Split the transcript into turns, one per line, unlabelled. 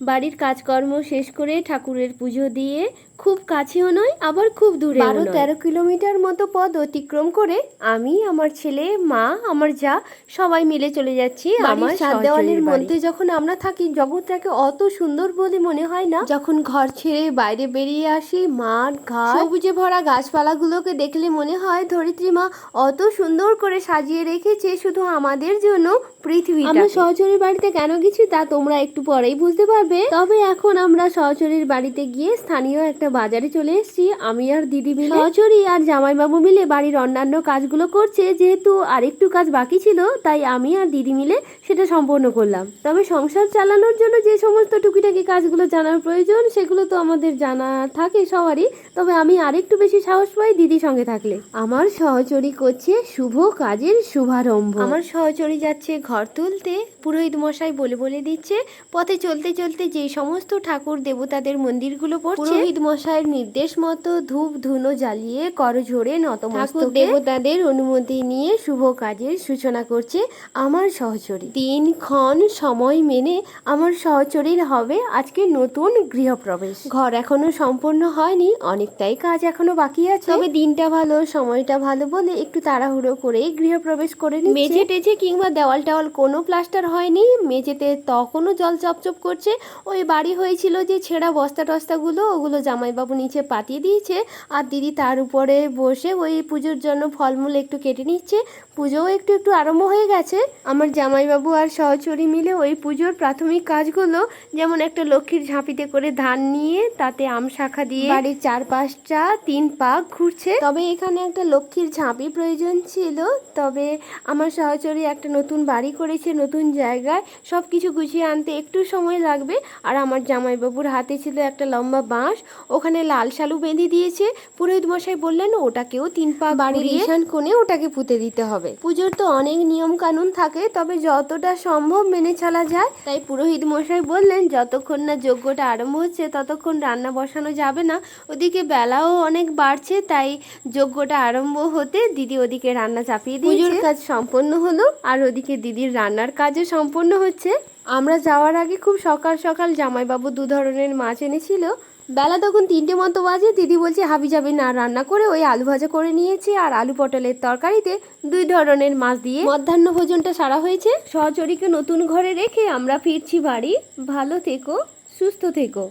বাড়ির কাজকর্ম শেষ করে ঠাকুরের পুজো দিয়ে খুব কাছেও নয় আবার খুব দূরে বারো তেরো কিলোমিটার মতো পথ অতিক্রম করে আমি আমার ছেলে মা আমার যা সবাই মিলে চলে যাচ্ছি আমার সাত দেওয়ালের মধ্যে। যখন আমরা থাকি জগৎটাকে অত সুন্দর বলে মনে হয় না। যখন ঘর ছেড়ে বাইরে বেরিয়ে আসি মাঠ ঘাট সবুজে ভরা গাছপালাগুলোকে দেখলে মনে হয় ধরিত্রী মা অত সুন্দর করে সাজিয়ে রেখেছে শুধু আমাদের জন্য পৃথিবী আমরা সহচরীর বাড়িতে কেন গেছি তা তোমরা একটু পরেই বুঝতে পারবে। তবে এখন আমরা সহচরীর বাড়িতে গিয়ে স্থানীয় একটা বাজারে চলে এসেছি। আমি আর দিদি মিলে। সহচরী আর জামাইবাবু মিলে বাড়ির অন্যান্য কাজগুলো করছে। যেহেতু আরেকটু কাজ বাকি ছিল তাই আমি আর দিদি মিলে সেটা সম্পন্ন করলাম। তবে সংসার চালানোর জন্য যে সমস্ত টুকিটাকি কাজগুলো জানার প্রয়োজন সেগুলো তো আমাদের জানা থাকে সবারই। তবে আমি আরেকটু বেশি সাহস পাই দিদির সঙ্গে থাকলে। আমার সহচরী করছে শুভ কাজের শুভারম্ভ। আমার সহচরী যাচ্ছে ঘর তুলতে। পুরোহিত মশাই বলে বলে দিচ্ছে পথে চলতে চলতে যে সমস্ত ঠাকুর দেবতাদের মন্দিরগুলো পড়ছে পুরোহিত মশাইয়ের নির্দেশ মতো ধূপ ধুনো জ্বালিয়ে করঝোড়ে নতমস্তকে দেবতাদের অনুমতি নিয়ে শুভ কাজের সূচনা করছে আমার সহচরী। তিন ক্ষণ সময় মেনে আমার সহচরীর হবে আজকে নতুন গৃহপ্রবেশ। ঘর এখনও সম্পূর্ণ হয়নি অনেকটাই কাজ এখনও বাকি আছে। তবে দিনটা ভালো সময়টা ভালো বলে একটু তাড়াহুড়ো করে গৃহপ্রবেশ করে নিচ্ছে। মেঝে টেঝে কিংবা দেওয়াল টাওয়াল কোনো প্লাস্টার হয়নি মেঝেতে তখনও জল চপচপ করছে। ওই বাড়ি হয়েছিল যে ছেঁড়া বস্তা টস্তাগুলো ওগুলো জামাইবাবু নিচে পাতিয়ে দিয়েছে আর দিদি তার উপরে বসে ওই পুজোর জন্য ফলমূল একটু কেটে নিচ্ছে। পুজোও একটু একটু আরম্ভ হয়ে গেছে। আমার জামাইবাবু আর সহচরী মিলে ওই পুজোর প্রাথমিক কাজগুলো যেমন একটা লক্ষ্মীর ঝাঁপিতে করে ধান নিয়ে, তাতে আম শাখা দিয়ে বাড়ির চারপাশটা তিন পাক ঘুরছে। তবে এখানে একটা লক্ষ্মীর ঝাঁপি প্রয়োজন ছিল। তবে আমার সহচরী একটা নতুন বাড়ি করেছে, নতুন জায়গায়। সব কিছু গুছিয়ে আনতে একটু সময় লাগবে। আর আমার জামাইবাবুর হাতে ছিল একটা লম্বা বাঁশ। ওখানে লাল শালু বেঁধে দিয়েছে। পুরোহিত মশাই বললেন ওটাকেও তিন পা বাড়ির ঈশান কোণে ওটাকে পুঁতে দিতে হবে। পুজোর তো অনেক নিয়ম কানুন থাকে তবে যতটা সম্ভব মেনে চলা যায়। তাই পুরোহিত মশাই বললেন যতক্ষণ না যজ্ঞটা আরম্ভ হচ্ছে ততক্ষণ রান্না বসানো যাবে না। ওদিকে বেলাও অনেক বাড়ছে তাই যজ্ঞটা আরম্ভ হতে দিদি ওদিকে রান্না চাপিয়ে দিয়ে পুজোর কাজ সম্পন্ন হলো আর ওদিকে দিদির রান্নার কাজও সম্পন্ন হচ্ছে। আমরা যাওয়ার আগে খুব সকাল সকাল জামাইবাবু দু ধরনের মাছ এনেছিল। বেলা তখন তিনটে মতো বাজে। দিদি বলছে, হাবি যাবে না, রান্না করে ওই আলু ভাজা করে নিয়েছে আর আলু পটলের তরকারিতে দুই ধরনের মাছ দিয়ে মধ্যাহ্ন ভোজনটা সারা হয়েছে। সহচরীকে নতুন ঘরে রেখে আমরা ফিরছি বাড়ি। ভালো থেকো, সুস্থ থেকো।